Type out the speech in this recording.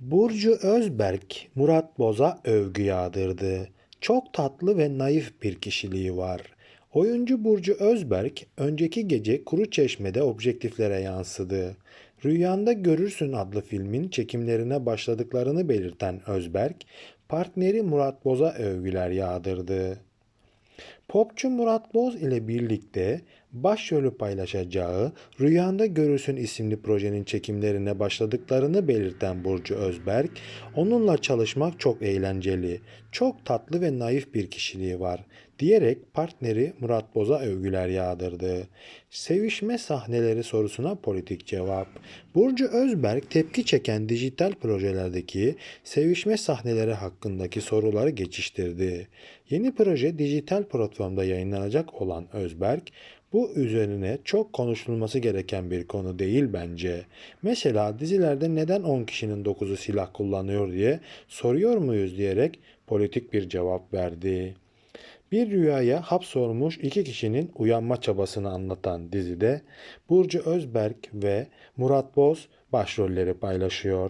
Burcu Özberk, Murat Boz'a övgü yağdırdı. Çok tatlı ve naif bir kişiliği var. Oyuncu Burcu Özberk, önceki gece Kuruçeşme'de objektiflere yansıdı. Rüyanda Görürsün adlı filmin çekimlerine başladıklarını belirten Özberk, partneri Murat Boz'a övgüler yağdırdı. Popçu Murat Boz ile birlikte başrolü paylaşacağı Rüyanda Görürsün isimli projenin çekimlerine başladıklarını belirten Burcu Özberk, onunla çalışmak çok eğlenceli, çok tatlı ve naif bir kişiliği var diyerek partneri Murat Boz'a övgüler yağdırdı. Sevişme sahneleri sorusuna politik cevap. Burcu Özberk tepki çeken dijital projelerdeki sevişme sahneleri hakkındaki soruları geçiştirdi. Yeni proje dijital platformda yayınlanacak olan Özberk, bu üzerine çok konuşulması gereken bir konu değil bence. Mesela dizilerde neden 10 kişinin 9'u silah kullanıyor diye soruyor muyuz diyerek politik bir cevap verdi. Bir rüyaya hapsolmuş iki kişinin uyanma çabasını anlatan dizide Burcu Özberk ve Murat Boz başrolleri paylaşıyor.